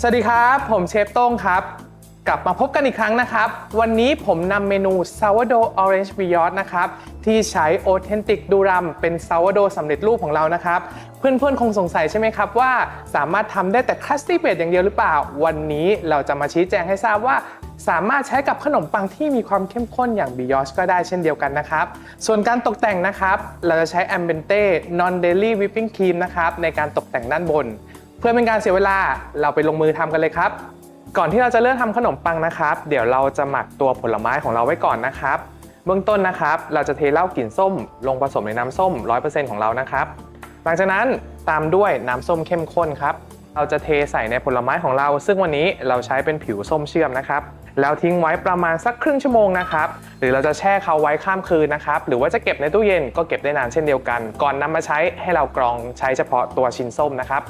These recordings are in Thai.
สวัสดีครับ ผมเชฟโต้งครับ กลับมาพบกันอีกครั้งนะครับ วันนี้ผมนำเมนู sourdough orange brioche นะครับ ที่ใช้ authentic ดูรัมเป็น sourdough สำเร็จรูปของเรานะครับ เพื่อนๆ คงสงสัยใช่ไหมครับว่าสามารถทำได้แต่ crusty bread อย่างเดียวหรือเปล่า วันนี้เราจะมาชี้แจงให้ทราบว่าสามารถใช้กับขนมปังที่มีความเข้มข้นอย่าง brioche ก็ได้เช่นเดียวกันนะครับ ส่วนการตกแต่งนะครับ เราจะใช้ ambente non dairy whipping cream นะครับในการตกแต่งด้านบน เพื่อเป็นการเสียเวลาเราไปลงมือทำกันเลยครับ ก่อนที่เราจะเริ่มทำขนมปังนะครับ เดี๋ยวเราจะหมักตัวผลไม้ของเราไว้ก่อนนะครับ เบื้องต้นนะครับ เราจะเทเหล้ากลิ่นส้ม ลงผสมในน้ำส้ม 100%ของเรานะครับ หลังจากนั้นตามด้วยน้ำส้มเข้มข้นครับเราจะเทใส่ในผลไม้ของเรา ซึ่งวันนี้เราใช้เป็นผิวส้มเชื่อมนะครับแล้วทิ้งไว้ประมาณสักครึ่งชั่วโมงนะครับหรือเราจะแช่เขาไว้ข้ามคืนนะครับหรือว่าจะเก็บในตู้เย็นก็เก็บได้นานเช่นเดียวกัน ก่อนนำมาใช้ให้เรากรองใช้เฉพาะตัวชิ้นส้มนะครับ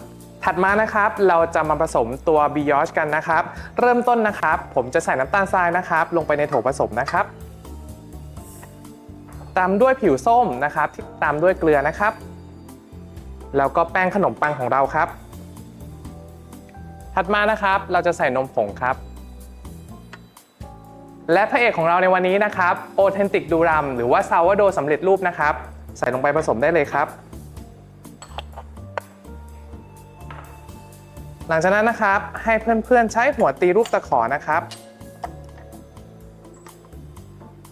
ถัดมานะครับเราจะมาผสมตัวบิยอชกันนะครับ เริ่มต้นนะครับ ผมจะใส่น้ำตาลทรายนะครับ ลงไปในโถผสมนะครับ ตามด้วยผิวส้มนะครับที่ตามด้วยเกลือนะครับ แล้วก็แป้งขนมปังของเราครับ ถัดมานะครับเราจะใส่นมผงครับและพระเอกของเราในวันนี้นะครับโอเทนติกดูรัมหรือว่าซาวโดสำเร็จรูปนะครับ ใส่ลงไปผสมได้เลยครับ หลังจากนั้นนะครับให้เพื่อนๆ ใช้หัวตีรูปตะขอนะครับ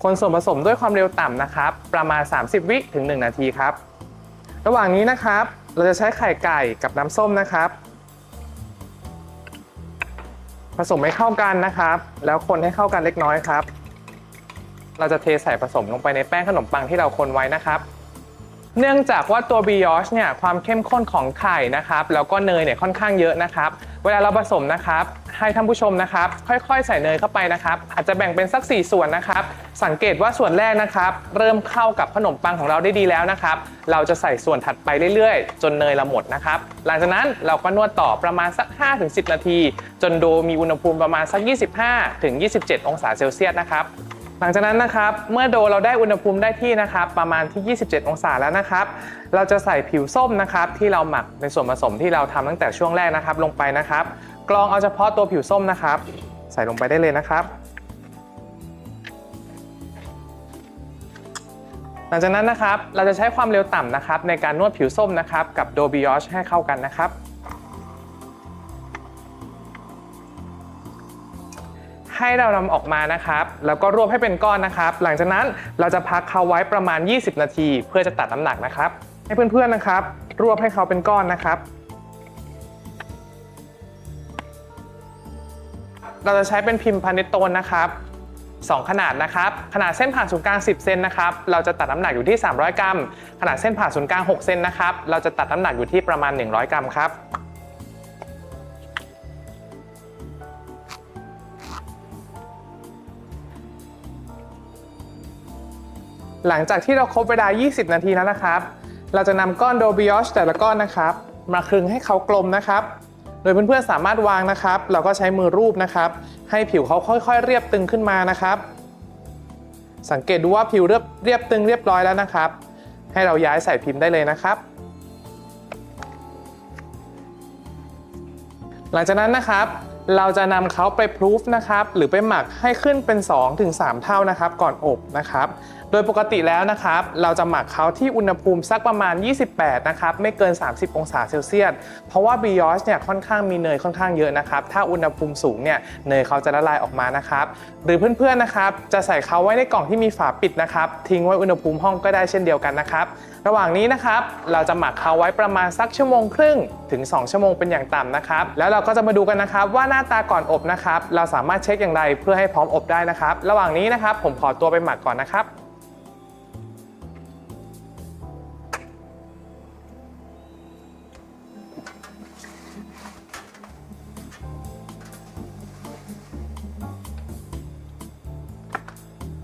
คนส่วนผสมด้วยความเร็วต่ำนะครับ ประมาณ 30 วิถึง 1 นาทีครับ ระหว่างนี้นะครับ เราจะใช้ไข่ไก่กับน้ำส้มนะครับ ผสมให้เข้ากันนะครับ แล้วคนให้เข้ากันเล็กน้อยครับ เราจะเทใส่ผสมลงไปในแป้งขนมปังที่เราคนไว้นะครับ เนื่องจากว่าตัวบิยอชเนี่ยความเข้มข้นของไข่นะครับแล้วก็เนยเนี่ยค่อนข้างเยอะนะครับ เวลาเราผสมนะครับให้ท่านผู้ชมนะครับ ค่อยๆ ใส่เนยเข้าไปนะครับ อาจจะแบ่งเป็นสัก 4 ส่วนนะครับ สังเกตว่าส่วนแรกนะครับ เริ่มเข้ากับขนมปังของเราได้ดีแล้วนะครับ เราจะใส่ส่วนถัดไปเรื่อยๆ จนเนยเราหมดนะครับ หลังจากนั้นเราก็นวดต่อประมาณสัก 5-10 นาที จนโดมีอุณหภูมิประมาณสัก 25-27 องศาเซลเซียสนะครับ หลังจากนั้นนะครับ เมื่อโดเราได้อุณหภูมิได้ที่นะครับประมาณที่ 27 องศาแล้วนะครับ เราจะใส่ผิวส้มนะครับที่เราหมักในส่วนผสมที่เราทำตั้งแต่ช่วงแรกนะครับ ลงไปนะครับกรองเอาเฉพาะตัวผิวส้มนะครับ ใส่ลงไปได้เลยนะครับ หลังจากนั้นนะครับเราจะใช้ความเร็วต่ำนะครับในการนวดผิวส้มนะครับกับโดบิออชให้เข้ากันนะครับ ให้เรานำออกมานะครับ แล้วก็รวบให้เป็นก้อนนะครับ หลังจากนั้นเราจะพักเขาไว้ประมาณ 20 นาที เพื่อจะตัดน้ำหนักนะครับ ให้เพื่อนๆนะครับ รวบให้เขาเป็นก้อนนะครับ เราจะใช้เป็นพิมพ์พาเนตโตนนะครับ2 ขนาดนะครับ ขนาดเส้นผ่านศูนย์กลาง 10 เซนนะครับ เราจะตัดน้ำหนักอยู่ที่ 300 กรัม ขนาดเส้นผ่านศูนย์กลาง 6 เซนนะครับ เราจะตัดน้ำหนักอยู่ที่ประมาณ 100 กรัมครับ หลังจากที่เราครบเวลา 20 นาทีแล้วนะครับ เราจะนำก้อนโดบิออชแต่ละก้อนนะครับ มาคลึงให้เขากลมนะครับ โดยเพื่อนๆสามารถวางนะครับ เราก็ใช้มือรูปนะครับ ให้ผิวเขาค่อยๆ เรียบตึงขึ้นมานะครับ สังเกตดูว่าผิวเรียบเรียบตึงเรียบร้อยแล้วนะครับ ให้เราย้ายใส่พิมพ์ได้เลยนะครับ หลังจากนั้นนะครับเราจะนำเขาไปพรูฟนะครับ หรือไปหมักให้ขึ้นเป็น 2-3 เท่านะครับ ก่อนอบนะครับโดยปกติแล้วนะครับ เราจะหมักเขาที่อุณหภูมิสักประมาณ 28 นะครับ ไม่เกิน 30 องศาเซลเซียส เพราะว่าบิยอชเนี่ยค่อนข้างมีเนยค่อนข้างเยอะนะครับ ถ้าอุณหภูมิสูงเนี่ยเนยเขาจะละลายออกมานะครับ หรือเพื่อนๆนะครับจะใส่เขาไว้ในกล่องที่มีฝาปิดนะครับ ทิ้งไว้อุณหภูมิห้องก็ได้เช่นเดียวกันนะครับ ระหว่างนี้นะครับเราจะหมักเขาไว้ประมาณสักชั่วโมงครึ่งถึง 2 ชั่วโมงเป็นอย่างต่ำนะครับ แล้วเราก็จะมาดูกันนะครับว่าหน้าตาก่อนอบนะครับ เราสามารถเช็คอย่างไรเพื่อให้พร้อมอบได้นะครับ ระหว่างนี้นะครับผมขอตัวไปหมักก่อนนะครับ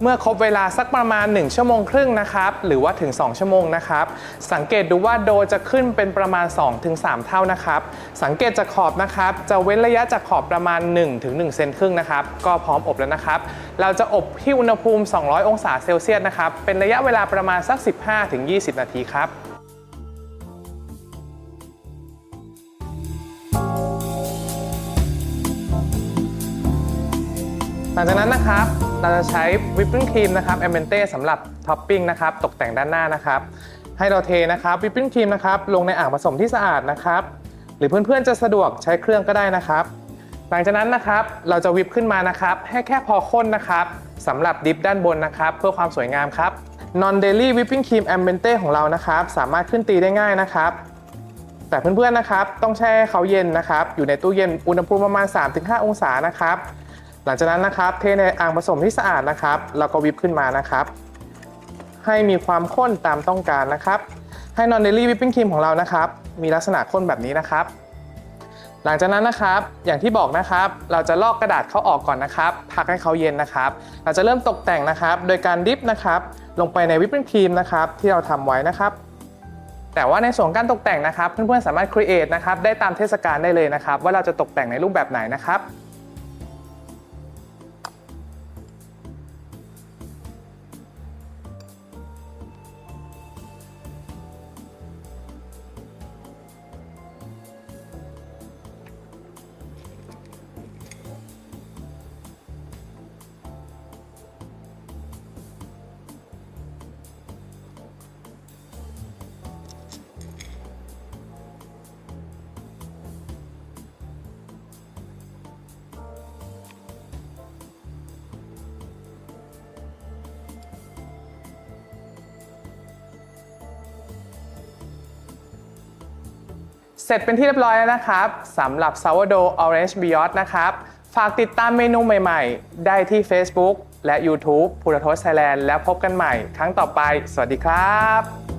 เมื่อครบเวลาสักประมาณ 1 ชั่วโมงครึ่งนะครับ หรือว่าถึง 2 ชั่วโมงนะครับ สังเกตดูว่าโดจะขึ้นเป็นประมาณ 2-3 เท่านะครับ สังเกตจากขอบนะครับ จะเว้นระยะจากขอบประมาณ 1-1 เซนครึ่งนะครับ ก็พร้อมอบแล้วนะครับ เราจะอบที่อุณหภูมิ 200 องศาเซลเซียสนะครับ เป็นระยะเวลาประมาณสัก 15-20 นาทีครับ หลังจากนั้นนะครับ เราจะใช้วิปปิ้งครีมนะครับแอมเบนเต้สำหรับท็อปปิ้งนะครับ ตกแต่งด้านหน้านะครับ ให้เราเทนะครับวิปปิ้งครีมนะครับ ลงในอ่างผสมที่สะอาดนะครับ หรือเพื่อนๆจะสะดวกใช้เครื่องก็ได้นะครับ หลังจากนั้นนะครับเราจะวิปขึ้นมานะครับ ให้แค่พอข้นนะครับสำหรับดิฟด้านบนนะครับ เพื่อความสวยงามครับ Non Daily Whipping Cream a m b e n t e ของเรานะครับ สามารถขึ้นตีได้ง่ายนะครับแต่เพื่อนๆนะครับต้องแช่เขาเย็นนะครับ อยู่ในตู้เย็นอุณหภูมิประมาณ 3-5 องศานะครับ หลังจากนั้นนะครับเทในอ่างผสมที่สะอาดนะครับ แล้วก็วิปขึ้นมานะครับ ให้มีความข้นตามต้องการนะครับ ให้ Non Daily Whipping Cream ของเรานะครับ มีลักษณะข้นแบบนี้นะครับ หลังจากนั้นนะครับอย่างที่บอกนะครับ เราจะลอกกระดาษเขาออกก่อนนะครับ พักให้เขาเย็นนะครับ เราจะเริ่มตกแต่งนะครับ โดยการดิฟนะครับลงไปในวิปปิ้งครีมนะครับที่เราทำไว้นะครับแต่ว่าในส่วนการตกแต่งนะครับ เพื่อนๆสามารถครีเอทนะครับได้ตามเทศกาลได้เลยนะครับ ว่าเราจะตกแต่งในรูปแบบไหนนะครับ สร็จเป็นที่เรียบร้อยแล้วนะครับสำหรับ sourdough orange brioche นะครับ ฝากติดตามเมนูใหม่ๆ ได้ที่ Facebook และ YouTube พุทธทศไทยแลนด์แล้วพบกันใหม่ครั้งต่อไป สวัสดีครับ